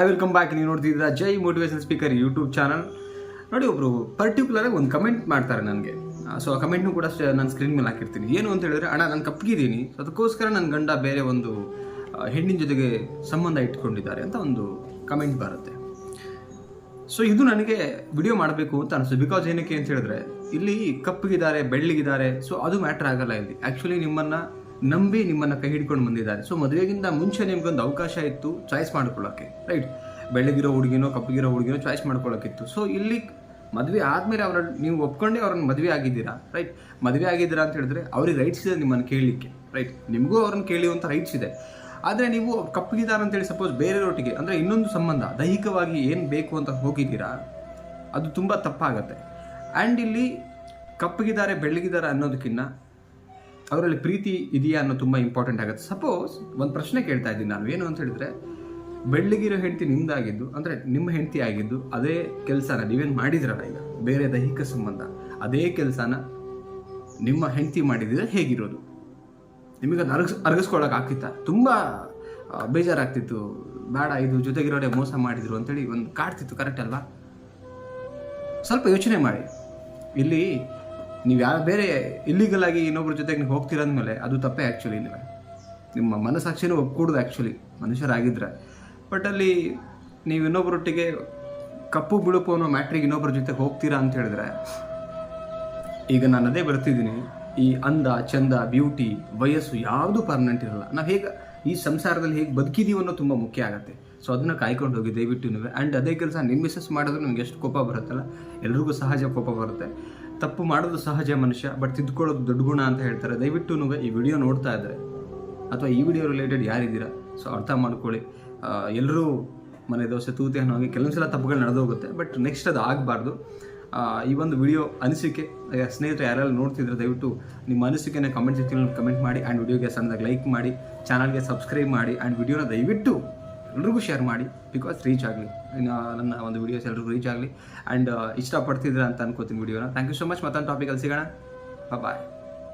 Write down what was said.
I welcome back ನೀವು ನೋಡ್ತಿದ್ದೀರಾ Jai motivation speaker YouTube channel ನೋಡಿ, ಒಬ್ರು ಪರ್ಟಿಕ್ಯುಲರ್ ಒಂದು ಕಮೆಂಟ್ ಮಾಡ್ತಾರೆ ನನಗೆ. ಸೊ ಆ ಕಮೆಂಟ್ನು ಕೂಡ ನಾನು ಸ್ಕ್ರೀನ್ ಮೇಲೆ ಹಾಕಿರ್ತೀನಿ. ಏನು ಅಂತ ಹೇಳಿದ್ರೆ, ಅಣ್ಣ, ನಾನು ಕಪ್ಪಗಿದ್ದೀನಿ ಸೊ ಅದಕ್ಕೋಸ್ಕರ ನನ್ನ ಗಂಡ ಬೇರೆ ಒಂದು ಹೆಣ್ಣಿನ ಜೊತೆಗೆ ಸಂಬಂಧ ಇಟ್ಕೊಂಡಿದ್ದಾರೆ ಅಂತ ಒಂದು ಕಮೆಂಟ್ ಬರುತ್ತೆ. ಸೊ ಇದು ನನಗೆ ವಿಡಿಯೋ ಮಾಡಬೇಕು ಅಂತ ಅನಿಸ್ತು ಬಿಕಾಸ್ ಏನಕ್ಕೆ ಅಂತ ಹೇಳಿದ್ರೆ, ಇಲ್ಲಿ ಕಪ್ಪಗಿದ್ದಾರೆ ಬೆಳ್ಳಿಗಿದ್ದಾರೆ ಸೊ ಅದು ಮ್ಯಾಟ್ರ್ ಆಗಲ್ಲ ಇಲ್ಲಿ. ಆ್ಯಕ್ಚುಲಿ ನಿಮ್ಮನ್ನ ನಂಬಿ ನಿಮ್ಮನ್ನ ಕೈ ಹಿಡ್ಕೊಂಡು ಬಂದಿದ್ದಾರೆ. ಸೊ ಮದುವೆಗಿಂತ ಮುಂಚೆ ನಿಮ್ಗೊಂದು ಅವಕಾಶ ಇತ್ತು ಚಾಯ್ಸ್ ಮಾಡ್ಕೊಳ್ಳೋಕ್ಕೆ ರೈಟ್ ಬೆಳಗಿರೋ ಹುಡುಗಿನೋ, ಕಪ್ಪಗಿರೋ ಹುಡುಗಿನೋ ಚಾಯ್ಸ್ ಮಾಡ್ಕೊಳ್ಳೋಕ್ಕಿತ್ತು ಸೊ ಇಲ್ಲಿ ಮದುವೆ ಆದಮೇಲೆ ಅವರ, ನೀವು ಒಪ್ಕೊಂಡೇ ಅವ್ರನ್ನ ಮದುವೆ ಆಗಿದ್ದೀರಾ ರೈಟ್ ಮದುವೆ ಆಗಿದ್ದೀರಾ ಅಂತ ಹೇಳಿದ್ರೆ ಅವ್ರಿಗೆ ರೈಟ್ಸ್ ಇದೆ ನಿಮ್ಮನ್ನು ಕೇಳಲಿಕ್ಕೆ ರೈಟ್ ನಿಮಗೂ ಅವ್ರನ್ನ ಕೇಳುವಂಥ ರೈಟ್ಸ್ ಇದೆ. ಆದರೆ ನೀವು ಕಪ್ಪಗಿದ್ದಾರೆ ಅಂತೇಳಿ ಸಪೋಸ್ ಬೇರೆಯವರೊಟ್ಟಿಗೆ, ಅಂದರೆ ಇನ್ನೊಂದು ಸಂಬಂಧ, ದೈಹಿಕವಾಗಿ ಏನು ಬೇಕು ಅಂತ ಹೋಗಿದ್ದೀರಾ, ಅದು ತುಂಬ ತಪ್ಪಾಗತ್ತೆ. ಆ್ಯಂಡ್ ಇಲ್ಲಿ ಕಪ್ಪಗಿದ್ದಾರೆ, ಬೆಳ್ಳಗಿದ್ದಾರೆ ಅನ್ನೋದಕ್ಕಿಂತ ಅವರಲ್ಲಿ ಪ್ರೀತಿ ಇದೆಯಾ ಅನ್ನೋ ತುಂಬ ಇಂಪಾರ್ಟೆಂಟ್ ಆಗುತ್ತೆ. ಸಪೋಸ್ ಒಂದು ಪ್ರಶ್ನೆ ಕೇಳ್ತಾ ಇದ್ದೀನಿ ನಾನು. ಏನು ಅಂತ ಹೇಳಿದ್ರೆ, ಬೆಳ್ಳಿಗಿರೋ ಹೆಂಡತಿ ನಿಮ್ದಾಗಿದ್ದು, ಅಂದರೆ ನಿಮ್ಮ ಹೆಂಡತಿ ಆಗಿದ್ದು, ಅದೇ ಕೆಲಸನ ನೀವೇನು ಮಾಡಿದ್ರಲ್ಲ ಈಗ? ಬೇರೆ ದೈಹಿಕ ಸಂಬಂಧ. ಅದೇ ಕೆಲಸನ ನಿಮ್ಮ ಹೆಂಡತಿ ಮಾಡಿದ್ರೆ ಹೇಗಿರೋದು? ನಿಮಗೆ ಅದು ಅರಗಿಸ್ ಅರಗಿಸ್ಕೊಳ್ಳೋಕೆ ಆಗ್ತಿತ್ತ? ತುಂಬ ಬೇಜಾರಾಗ್ತಿತ್ತು. ಬೇಡ, ಇದು ಜೊತೆಗಿರೋಡೆ ಮೋಸ ಮಾಡಿದ್ರು ಅಂತೇಳಿ ಒಂದು ಕಾಡ್ತಿತ್ತು ಕರೆಕ್ಟ್ ಅಲ್ವಾ? ಸ್ವಲ್ಪ ಯೋಚನೆ ಮಾಡಿ. ಇಲ್ಲಿ ನೀವು ಯಾರು ಬೇರೆ ಇಲ್ಲಿಗಲ್ ಆಗಿ ಇನ್ನೊಬ್ಬರ ಜೊತೆಗೆ ನೀವು ಹೋಗ್ತೀರ ಅಂದಮೇಲೆ ಅದು ತಪ್ಪೇ ಆ್ಯಕ್ಚುಲಿ ನಿಮಗೆ. ನಿಮ್ಮ ಮನಸ್ಸಾಕ್ಷಿನೂ ಒಪ್ಕೂಡ್ದು ಆ್ಯಕ್ಚುಲಿ ಮನುಷ್ಯರಾಗಿದ್ದರೆ ಬಟ್ ಅಲ್ಲಿ ನೀವು ಇನ್ನೊಬ್ಬರೊಟ್ಟಿಗೆ ಕಪ್ಪು ಬಿಳುಪು ಅನ್ನೋ ಮ್ಯಾಟ್ರಿಗೆ ಇನ್ನೊಬ್ಬರ ಜೊತೆ ಹೋಗ್ತೀರಾ ಅಂತ ಹೇಳಿದ್ರೆ, ಈಗ ನಾನು ಅದೇ ಬರ್ತಿದ್ದೀನಿ, ಈ ಅಂದ, ಚಂದ ಬ್ಯೂಟಿ ವಯಸ್ಸು ಯಾವುದು ಪರ್ಮನೆಂಟ್ ಇರಲ್ಲ. ನಾವು ಹೇಗೆ ಈ ಸಂಸಾರದಲ್ಲಿ ಹೇಗೆ ಬದುಕಿದೀವಿ ಅನ್ನೋ ತುಂಬ ಮುಖ್ಯ ಆಗುತ್ತೆ. ಸೊ ಅದನ್ನ ಕಾಯ್ಕೊಂಡು ಹೋಗಿ, ದಯವಿಟ್ಟು ನೀವೇ. ಆ್ಯಂಡ್ ಅದೇ ಕೆಲಸ ನಿಮ್ಮ ಮಿಸ್ಸಸ್ ಮಾಡಿದ್ರೆ ನಿಮ್ಗೆ ಎಷ್ಟು ಕೋಪ ಬರುತ್ತಲ್ಲ? ಎಲ್ರಿಗೂ ಸಹಜ ಕೋಪ ಬರುತ್ತೆ. ತಪ್ಪು ಮಾಡೋದು ಸಹಜ ಮನುಷ್ಯ ಬಟ್ ತಿದ್ಕೊಳ್ಳೋದು ದೊಡ್ಡ ಗುಣ ಅಂತ ಹೇಳ್ತಾರೆ. ದಯವಿಟ್ಟು ಈ ವಿಡಿಯೋ ನೋಡ್ತಾ ಇದ್ದಾರೆ ಅಥವಾ ಈ ವಿಡಿಯೋ ರಿಲೇಟೆಡ್ ಯಾರಿದ್ದೀರಾ ಸೊ ಅರ್ಥ ಮಾಡ್ಕೊಳ್ಳಿ. ಎಲ್ಲರೂ ಮನೆ ದೋಸೆ, ತೂತೆ ಅನ್ನೋ ಹಾಗೆ ಕೆಲವೊಂದು ಸಲ ತಪ್ಪುಗಳು ನಡೆದೋಗುತ್ತೆ ಬಟ್ ನೆಕ್ಸ್ಟ್ ಅದು ಆಗಬಾರ್ದು. ಈ ಒಂದು ವಿಡಿಯೋ ಅನಿಸಿಕೆ ಸ್ನೇಹಿತರು ಯಾರೆಲ್ಲ ನೋಡ್ತಿದ್ರೆ ದಯವಿಟ್ಟು ನಿಮ್ಮ ಅನಿಸಿಕೆನ ಕಮೆಂಟ್ ಸೆಕ್ಷನಲ್ಲಿ ಕಮೆಂಟ್ ಮಾಡಿ ಆ್ಯಂಡ್ ವಿಡಿಯೋಗೆ ಸಣ್ಣದಾಗಿ ಲೈಕ್ ಮಾಡಿ ಚಾನಲ್ಗೆ ಸಬ್ಸ್ಕ್ರೈಬ್ ಮಾಡಿ ಆ್ಯಂಡ್ ವಿಡಿಯೋನ ದಯವಿಟ್ಟು ಎಲ್ರಿಗೂ ಶೇರ್ ಮಾಡಿ ಬಿಕಾಸ್ ರೀಚ್ ಆಗಲಿ. ನನ್ನ ಒಂದು ವೀಡಿಯೋಸ್ ಎಲ್ರಿಗೂ ರೀಚ್ ಆಗಲಿ. ಆ್ಯಂಡ್ ಇಷ್ಟಪಡ್ತಿದ್ರೆ ಅಂತ ಅನ್ಕೋತೀನಿ ವೀಡಿಯೋನ ಥ್ಯಾಂಕ್ ಯು ಸೊ ಮಚ್ ಮತ್ತೊಂದು ಟಾಪಿಕಲ್ಲಿ ಸಿಗೋಣ. ಬಾಯ್